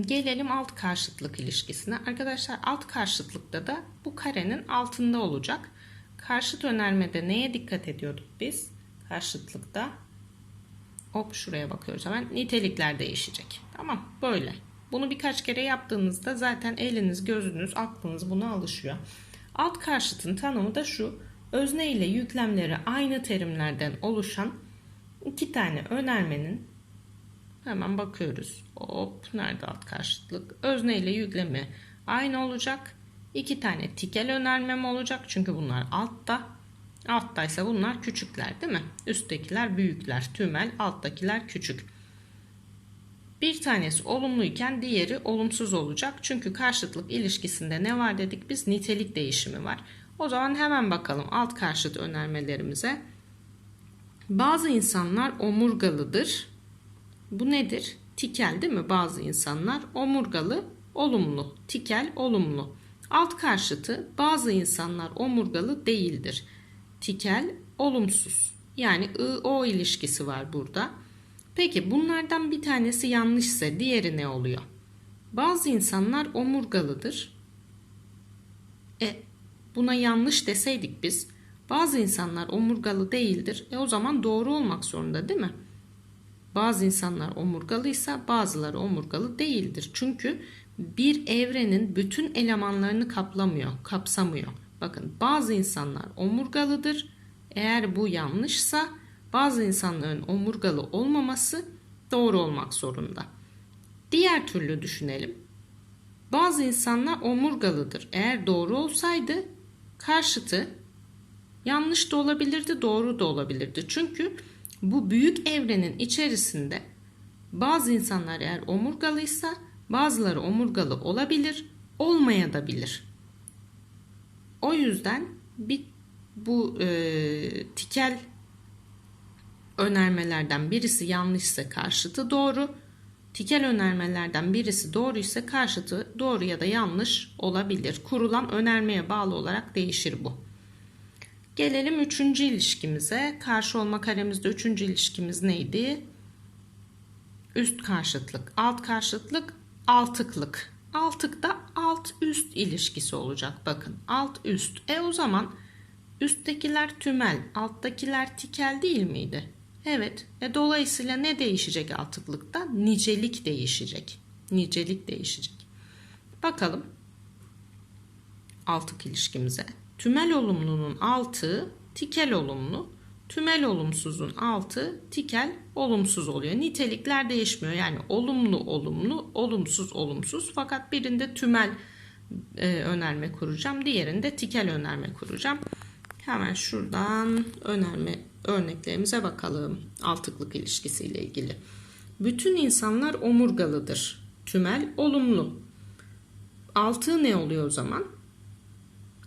Gelelim alt karşıtlık ilişkisine. Arkadaşlar alt karşıtlıkta da bu karenin altında olacak. Karşıt önermede neye dikkat ediyorduk biz? Karşıtlıkta hop şuraya bakıyoruz hemen nitelikler değişecek. Tamam böyle. Bunu birkaç kere yaptığınızda zaten eliniz, gözünüz, aklınız buna alışıyor. Alt karşıtın tanımı da şu. Özne ile yüklemleri aynı terimlerden oluşan iki tane önermenin hemen bakıyoruz. Hop nerede alt karşıtlık? Özne ile yüklemi aynı olacak. İki tane tikel önermem olacak. Çünkü bunlar altta. Alttaysa bunlar küçükler değil mi? Üsttekiler büyükler. Tümel alttakiler küçük. Bir tanesi olumluyken diğeri olumsuz olacak. Çünkü karşıtlık ilişkisinde ne var dedik biz? Nitelik değişimi var. O zaman hemen bakalım alt karşıt önermelerimize. Bazı insanlar omurgalıdır. Bu nedir? Tikel değil mi? Bazı insanlar omurgalı, olumlu. Tikel, olumlu. Alt karşıtı bazı insanlar omurgalı değildir. Tikel, olumsuz. Yani I-O ilişkisi var burada. Peki bunlardan bir tanesi yanlışsa diğeri ne oluyor? Bazı insanlar omurgalıdır. E buna yanlış deseydik biz bazı insanlar omurgalı değildir. E o zaman doğru olmak zorunda değil mi? Bazı insanlar omurgalıysa bazıları omurgalı değildir. Çünkü bir evrenin bütün elemanlarını kaplamıyor, kapsamıyor. Bakın bazı insanlar omurgalıdır. Eğer bu yanlışsa bazı insanların omurgalı olmaması doğru olmak zorunda. Diğer türlü düşünelim. Bazı insanlar omurgalıdır. Eğer doğru olsaydı karşıtı yanlış da olabilirdi, doğru da olabilirdi. Çünkü bu büyük evrenin içerisinde bazı insanlar eğer omurgalıysa bazıları omurgalı olabilir, olmaya da bilir. O yüzden bir bu e, tikel önermelerden birisi yanlışsa karşıtı doğru. Tikel önermelerden birisi doğru ise karşıtı doğru ya da yanlış olabilir. Kurulan önermeye bağlı olarak değişir bu. Gelelim üçüncü ilişkimize. Karşı olma karemizde üçüncü ilişkimiz neydi? Üst karşıtlık, alt karşıtlık, altıklık. Altıkta alt üst ilişkisi olacak. Bakın alt üst. E o zaman üsttekiler tümel, alttakiler tikel değil miydi? Evet. E dolayısıyla ne değişecek altıklıkta? Nicelik değişecek. Nicelik değişecek. Bakalım altık ilişkimize. Tümel olumlunun altı tikel olumlu. Tümel olumsuzun altı tikel olumsuz oluyor. Nitelikler değişmiyor. Yani olumlu olumlu, olumsuz olumsuz. Fakat birinde tümel e, önerme kuracağım. Diğerinde tikel önerme kuracağım. Hemen şuradan önerme örneklerimize bakalım. Altıklık ilişkisiyle ilgili. Bütün insanlar omurgalıdır. Tümel olumlu. Altı ne oluyor o zaman?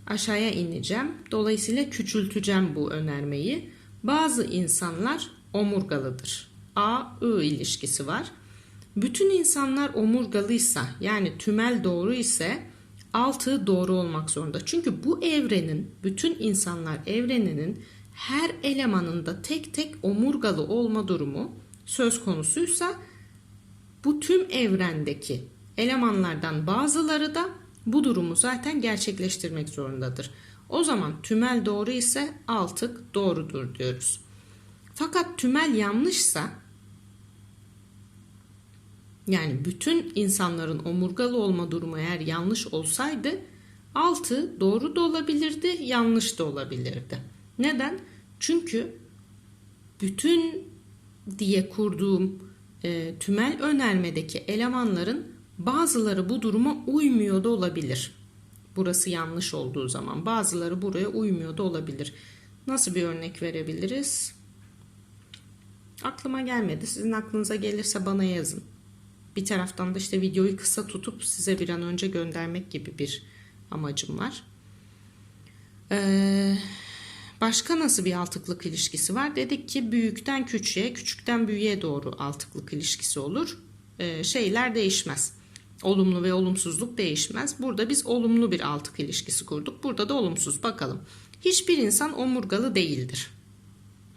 Aşağıya ineceğim. Dolayısıyla küçülteceğim bu önermeyi. Bazı insanlar omurgalıdır. A-I ilişkisi var. Bütün insanlar omurgalıysa yani tümel doğru ise altı doğru olmak zorunda. Çünkü bu evrenin, bütün insanlar evreninin her elemanında tek tek omurgalı olma durumu söz konusuysa bu tüm evrendeki elemanlardan bazıları da bu durumu zaten gerçekleştirmek zorundadır. O zaman tümel doğru ise altık doğrudur diyoruz. Fakat tümel yanlışsa yani bütün insanların omurgalı olma durumu eğer yanlış olsaydı altı doğru da olabilirdi, yanlış da olabilirdi. Neden? Çünkü bütün diye kurduğum e, tümel önermedeki elemanların bazıları bu duruma uymuyor da olabilir. Burası yanlış olduğu zaman bazıları buraya uymuyor da olabilir. Nasıl bir örnek verebiliriz? Aklıma gelmedi. Sizin aklınıza gelirse bana yazın. Bir taraftan da işte videoyu kısa tutup size bir an önce göndermek gibi bir amacım var. Ee, başka nasıl bir altıklık ilişkisi var? Dedik ki büyükten küçüğe, küçükten büyüğe doğru altıklık ilişkisi olur. Ee, şeyler değişmez. Olumlu ve olumsuzluk değişmez. Burada biz olumlu bir altık ilişkisi kurduk. Burada da olumsuz. Bakalım. Hiçbir insan omurgalı değildir.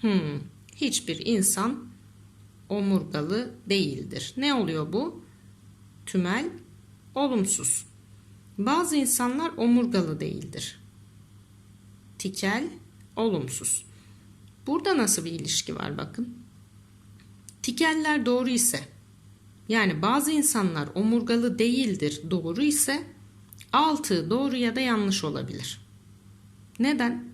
Hmm. Hiçbir insan omurgalı değildir. Ne oluyor bu? tümel, olumsuz. Bazı insanlar omurgalı değildir. Tikel, olumsuz. Burada nasıl bir ilişki var bakın. Tikeller doğru ise yani bazı insanlar omurgalı değildir doğru ise altı doğru ya da yanlış olabilir. Neden?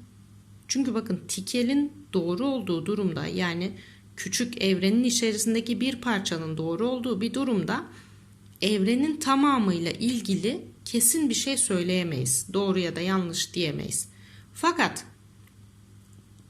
Çünkü bakın tikelin doğru olduğu durumda yani küçük evrenin içerisindeki bir parçanın doğru olduğu bir durumda evrenin tamamıyla ilgili kesin bir şey söyleyemeyiz. Doğru ya da yanlış diyemeyiz. Fakat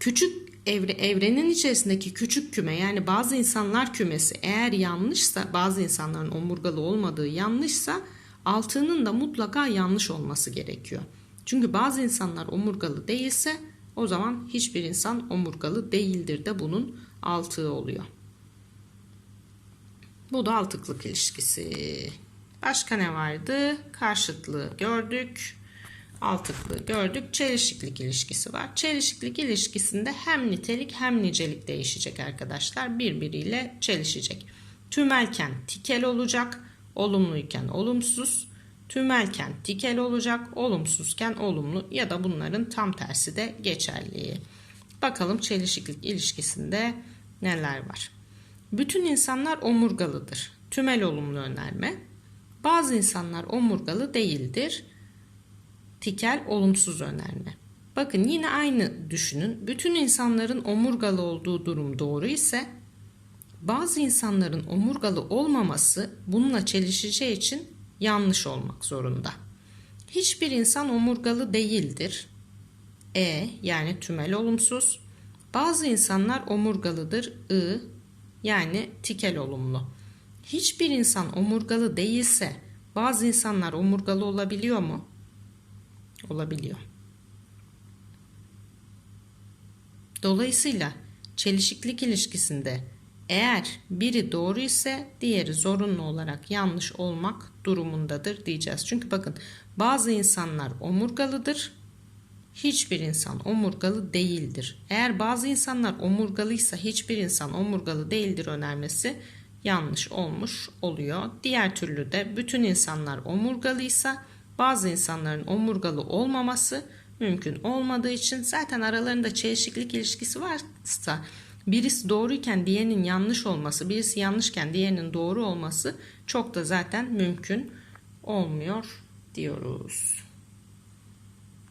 küçük evre, evrenin içerisindeki küçük küme yani bazı insanlar kümesi eğer yanlışsa bazı insanların omurgalı olmadığı yanlışsa altının da mutlaka yanlış olması gerekiyor. Çünkü bazı insanlar omurgalı değilse o zaman hiçbir insan omurgalı değildir de bunun altığı oluyor. Bu da altıklık ilişkisi. Başka ne vardı? Karşıtlığı gördük. Altıklığı gördük. Çelişiklik ilişkisi var. Çelişiklik ilişkisinde hem nitelik hem nicelik değişecek arkadaşlar. Birbiriyle çelişecek. Tümelken tikel olacak. Olumluyken olumsuz. Tümelken tikel olacak. Olumsuzken olumlu ya da bunların tam tersi de geçerli. Bakalım çelişiklik ilişkisinde neler var. Bütün insanlar omurgalıdır. Tümel olumlu önerme. Bazı insanlar omurgalı değildir. Tikel olumsuz önerme. Bakın yine aynı düşünün. Bütün insanların omurgalı olduğu durum doğru ise bazı insanların omurgalı olmaması bununla çelişeceği için yanlış olmak zorunda. Hiçbir insan omurgalı değildir. E yani tümel olumsuz. Bazı insanlar omurgalıdır. I yani tikel olumlu. Hiçbir insan omurgalı değilse bazı insanlar omurgalı olabiliyor mu? Olabiliyor. Dolayısıyla çelişiklik ilişkisinde eğer biri doğru ise diğeri zorunlu olarak yanlış olmak durumundadır diyeceğiz. Çünkü bakın bazı insanlar omurgalıdır. Hiçbir insan omurgalı değildir. Eğer bazı insanlar omurgalıysa hiçbir insan omurgalı değildir önermesi yanlış olmuş oluyor. Diğer türlü de bütün insanlar omurgalıysa bazı insanların omurgalı olmaması mümkün olmadığı için zaten aralarında çelişiklik ilişkisi varsa birisi doğruyken diğerinin yanlış olması, birisi yanlışken diğerinin doğru olması çok da zaten mümkün olmuyor diyoruz.